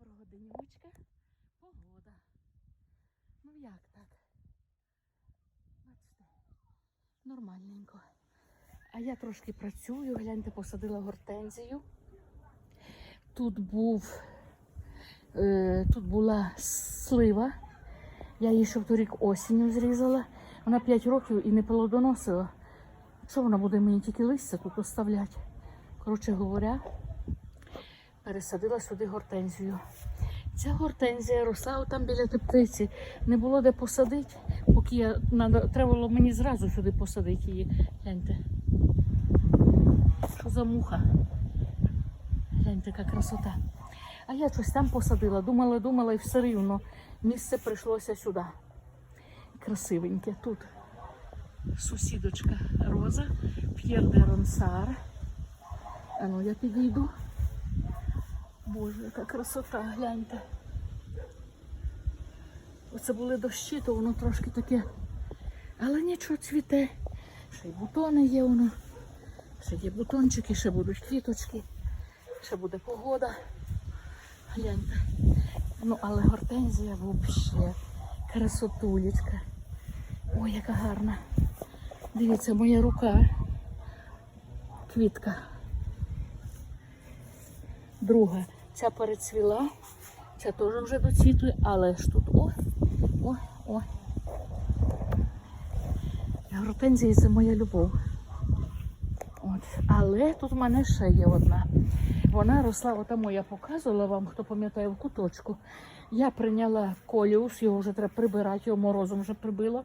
Доброго денечка. Погода. Ну як так? Бачите, нормальненько. А я трошки працюю, гляньте, посадила гортензію. Тут був, е, тут була слива. Я її ще торік осінню зрізала. Вона 5 років і не плодоносила. Що вона буде мені тільки листя тут оставляти? Коротше говоря, пересадила сюди гортензію. Ця гортензія росла там біля теплиці. Не було де посадити, поки я треба було мені зразу сюди посадити її. Гляньте. Що за муха? Гляньте, яка красота. А я щось там посадила, думала, думала і все рівно. Місце прийшлося сюди. Красивеньке. Тут сусідочка Роза, П'єр де Ронсар. А ну я підійду. Боже, яка красота, гляньте. Оце були дощі, то воно трошки таке. Але нічого цвіте. Ще й бутони є воно. Ще є бутончики, ще будуть квіточки, ще буде погода. Гляньте. Ну, але гортензія взагалі красотулечка. Ой, яка гарна. Дивіться, моя рука. Квітка. Друга. Ця перецвіла. Ця теж вже доцвітує, але ж тут о, о, о. Гортензії це моя любов. От. Але тут в мене ще є одна. Вона росла, отам я показувала вам, хто пам'ятає в куточку. Я прийняла коліус, його вже треба прибирати, його морозом вже прибило.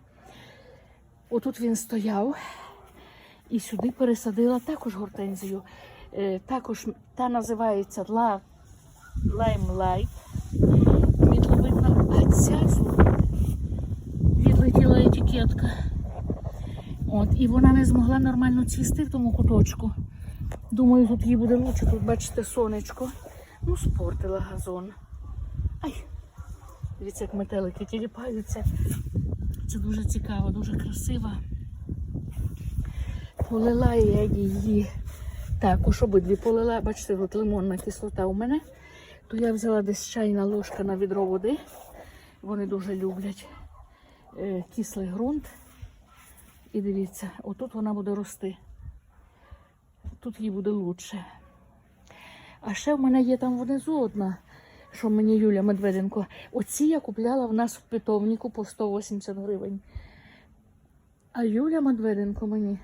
Отут він стояв і сюди пересадила також гортензію. Е, також та називається Limelight. Мітловидна, а ця відлетіла етикетка. От, і вона не змогла нормально цвісти в тому куточку. Думаю, тут їй буде лучше. Тут, бачите, сонечко. Ну, спортила газон. Ай! Дивіться, як метелики тіліпаються. Це дуже цікаво, дуже красиво. Полила я її. Так, Також обидві полила. Бачите, тут лимонна кислота у мене. То я взяла десь чайна ложка на відро води. Вони дуже люблять е, кислий ґрунт. І дивіться, отут вона буде рости. Тут їй буде лучше. А ще в мене є там внизу одна, що мені Юля Медведенко. Оці я купляла в нас в питомнику по 180 гривень. А Юля Медведенко мені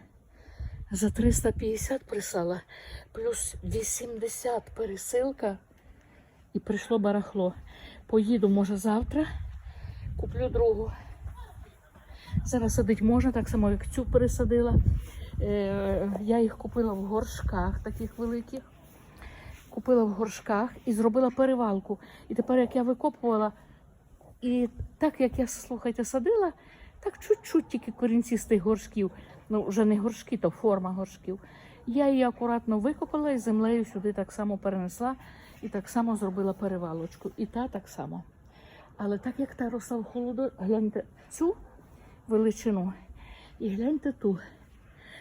за 350 прислала, плюс 80 пересилка і прийшло барахло. Поїду, може, завтра, куплю другу. Зараз садити можна, так само, як цю пересадила. Е, я їх купила в горшках таких великих. Купила в горшках і зробила перевалку. І тепер, як я викопувала, і так як я, слухайте, садила, так чуть-чуть тільки корінці з тих горшків. Ну, вже не горшки, то форма горшків. Я її акуратно викопала і землею сюди так само перенесла і так само зробила перевалочку. І та так само. Але так як та росла в холоду, гляньте цю величину і гляньте ту.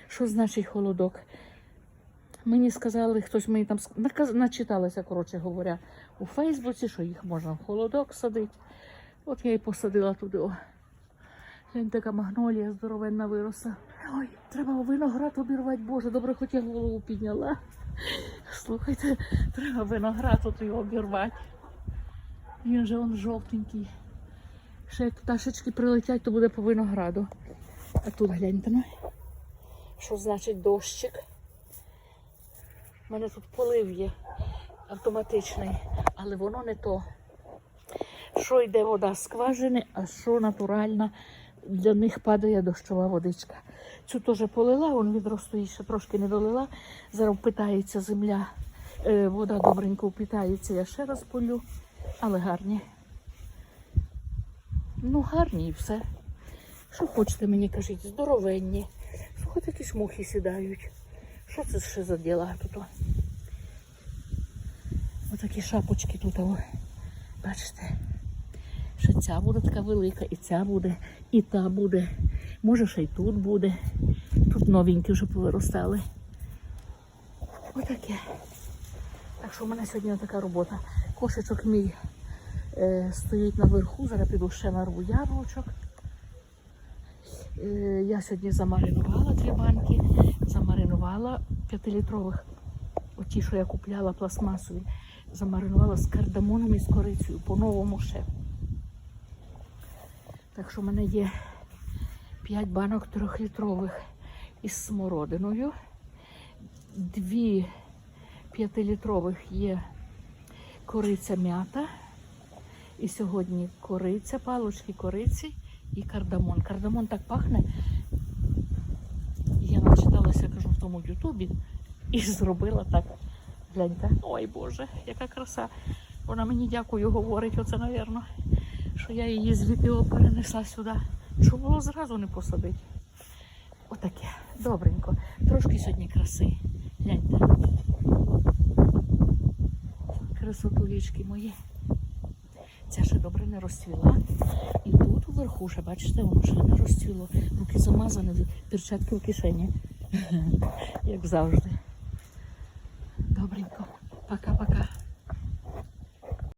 Що значить холодок? Мені сказали, хтось мені там начиталася, коротше говоря, у Фейсбуці, що їх можна в холодок садити. От я і посадила туди. О. Глянь, така магнолія здоровенна виросла. Ой, треба виноград обірвати, Боже, добре, хоч я голову підняла. Слухайте, треба виноград тут його обірвати. Він же он жовтенький. Ще як пташечки прилетять, то буде по винограду. А тут гляньте, ну. Що значить дощик? У мене тут полив є автоматичний, але воно не то. Що йде вода з скважини, а що натуральна, для них падає дощова водичка. Цю теж полила, вон відро стоїть, ще трошки не долила. Зараз впитається земля, е, вода добренько впитається, я ще раз полю, але гарні. Ну, гарні і все. Що хочете мені кажіть, здоровенні. Слухайте, якісь мухи сідають. Що це ще за діла тут? Отакі шапочки тут. Бачите? Що ця буде така велика, і ця буде, і та буде. Може, ще й тут буде. Тут новенькі вже повиростали. Отаке. Так що в мене сьогодні така робота. Кошечок мій е, стоїть наверху, зараз піду ще нарву яблучок. Е, я сьогодні замаринувала дві банки, замаринувала 5-літрових. Оті, що я купляла пластмасові, замаринувала з кардамоном і з корицею, по-новому ще. Так що в мене є 5 банок трьохлітрових із смородиною. Дві п'ятилітрових є кориця м'ята. І сьогодні кориця, палочки кориці і кардамон. Кардамон так пахне. Я начиталася, кажу, в тому Ютубі і зробила так. Гляньте. Ой Боже, яка краса. Вона мені дякую говорить, оце, напевно, що я її з відео перенесла сюди. Чому було зразу не посадити? Отаке. Добренько. Трошки сьогодні краси. Гляньте. Красотулічки мої. Ця ще добре не розцвіла. І тут уверху ще, бачите, воно ще не розцвіло. Руки замазані, перчатки в кишені. Як завжди.